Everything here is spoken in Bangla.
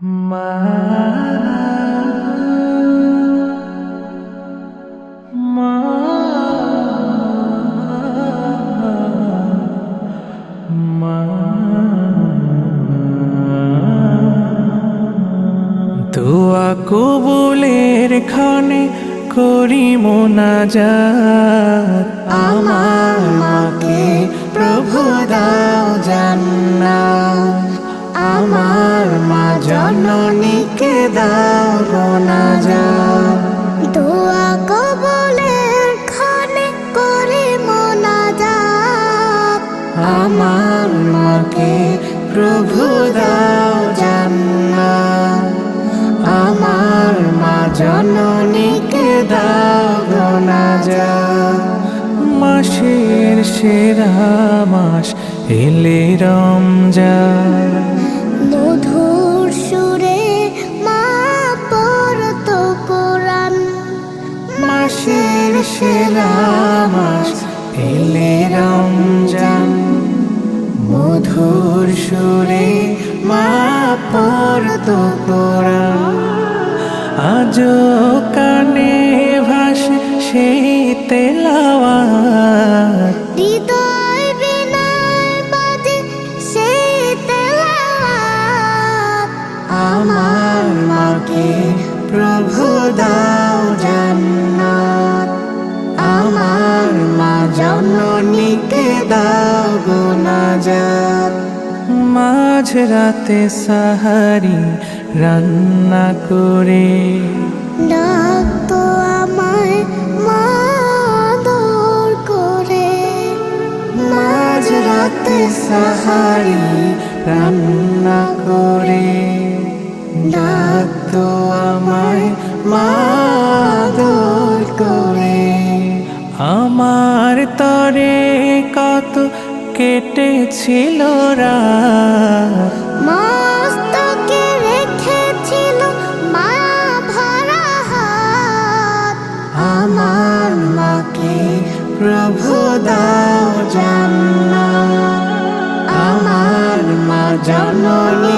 মা মা মা দোয়া কবুলের খানে করি মোনাজাত আমার আমার মা জননীকে দাও গোনাজাত দোয়া কবলের খানে করে মোনাজাত আমার মাকে প্রভু দাও জান্নাত। আমার মা জননীকে দাও গোনাজাত মাসের সেরা মাস এলে রমজান। সেরা এলে রমজান মধুর সুরে মা পড়ত কোরআন আজ কানে ভাসে সেই তেলাওয়াত। হৃদয় বিনয় বাজে সেই তেলাওয়াত। আমার মাকে প্রভু দাও জননীকে দাও গুনাজাত মাঝ রাতে সাহারি রান্না করে। ডাকতো আমায় মা দৌড় করে। মাঝ রাতে সাহারি রান্না করে। ডাকতো আমায় মা আমার তরে কত কেটেছিল রাত। মস্তকে রেখেছিল মা ভরা হাত। আমার মাকে প্রভু দাও জান্নাত। আমার মা জননীকে